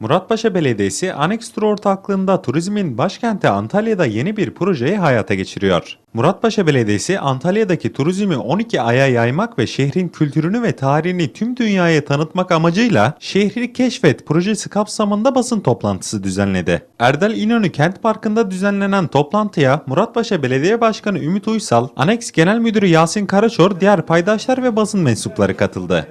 Muratpaşa Belediyesi Annex Tur ortaklığında turizmin başkenti Antalya'da yeni bir projeyi hayata geçiriyor. Muratpaşa Belediyesi Antalya'daki turizmi 12 aya yaymak ve şehrin kültürünü ve tarihini tüm dünyaya tanıtmak amacıyla Şehri Keşfet projesi kapsamında basın toplantısı düzenledi. Erdal İnönü Kent Parkı'nda düzenlenen toplantıya Muratpaşa Belediye Başkanı Ümit Uysal, Annex Genel Müdürü Yasin Karaçor, diğer paydaşlar ve basın mensupları katıldı.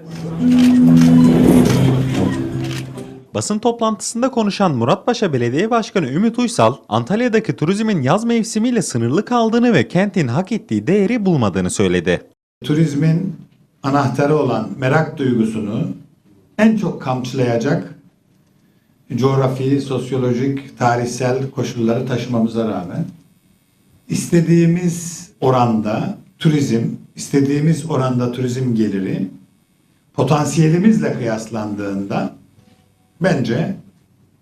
Basın toplantısında konuşan Muratpaşa Belediye Başkanı Ümit Uysal, Antalya'daki turizmin yaz mevsimiyle sınırlı kaldığını ve kentin hak ettiği değeri bulmadığını söyledi. turizmin anahtarı olan merak duygusunu en çok kamçılayacak coğrafi, sosyolojik, tarihsel koşulları taşımamıza rağmen istediğimiz oranda turizm, istediğimiz oranda turizm geliri potansiyelimizle kıyaslandığında bence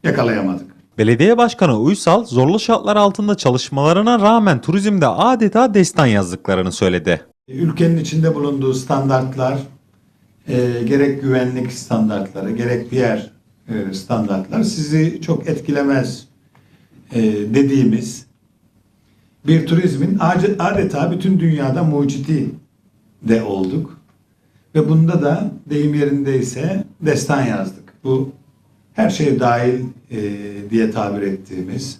yakalayamadık. Belediye Başkanı Uysal, zorlu şartlar altında çalışmalarına rağmen turizmde adeta destan yazdıklarını söyledi. Ülkenin içinde bulunduğu standartlar, e, gerek güvenlik standartları, gerek diğer e, standartlar sizi çok etkilemez e, dediğimiz bir turizmin adeta bütün dünyada mucidi de olduk. Ve bunda da deyim yerindeyse destan yazdık. Bu her şey dahil e, diye tabir ettiğimiz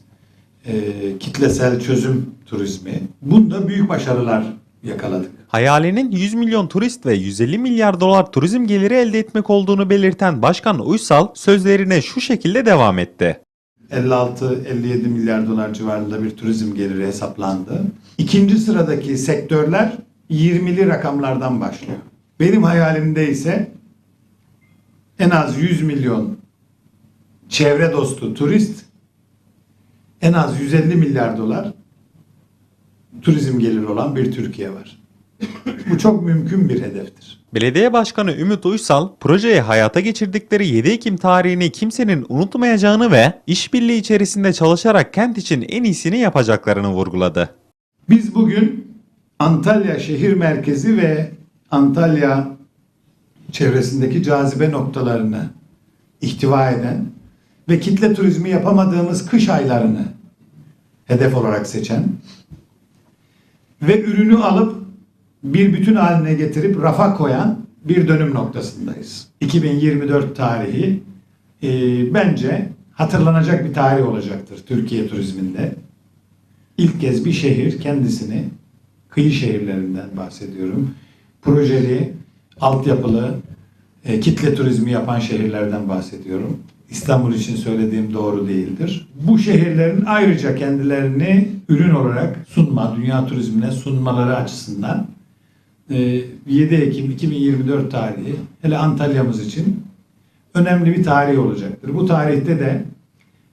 e, kitlesel çözüm turizmi. Bunda büyük başarılar yakaladık. Hayalinin 100 milyon turist ve 150 milyar dolar turizm geliri elde etmek olduğunu belirten Başkan Uysal sözlerine şu şekilde devam etti. 56-57 milyar dolar civarında bir turizm geliri hesaplandı. İkinci sıradaki sektörler 20'li rakamlardan başlıyor. Benim hayalimde ise en az 100 milyon çevre dostu turist, en az 150 milyar dolar turizm geliri olan bir Türkiye var. Bu çok mümkün bir hedeftir. Belediye Başkanı Ümit Uysal, projeyi hayata geçirdikleri 7 Ekim tarihini kimsenin unutmayacağını ve işbirliği içerisinde çalışarak kent için en iyisini yapacaklarını vurguladı. Biz bugün Antalya şehir merkezi ve Antalya çevresindeki cazibe noktalarını ihtiva eden ve kitle turizmi yapamadığımız kış aylarını hedef olarak seçen ve ürünü alıp bir bütün haline getirip rafa koyan bir dönüm noktasındayız. 2024 tarihi e, bence hatırlanacak bir tarih olacaktır Türkiye turizminde. İlk kez bir şehir kendisini kıyı şehirlerinden bahsediyorum. Projeli, altyapılı, e, kitle turizmi yapan şehirlerden bahsediyorum. İstanbul için söylediğim doğru değildir. Bu şehirlerin ayrıca kendilerini ürün olarak sunma, dünya turizmine sunmaları açısından e, 7 Ekim 2024 tarihi hele Antalya'mız için önemli bir tarih olacaktır. Bu tarihte de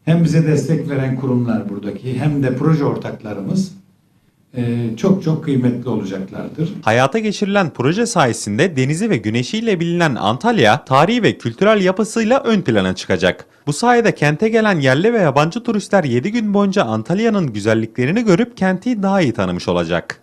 hem bize destek veren kurumlar buradaki hem de proje ortaklarımız e, çok çok kıymetli olacaklardır. Hayata geçirilen proje sayesinde denizi ve güneşiyle bilinen Antalya, tarihi ve kültürel yapısıyla ön plana çıkacak. Bu sayede kente gelen yerli ve yabancı turistler 7 gün boyunca Antalya'nın güzelliklerini görüp kenti daha iyi tanımış olacak.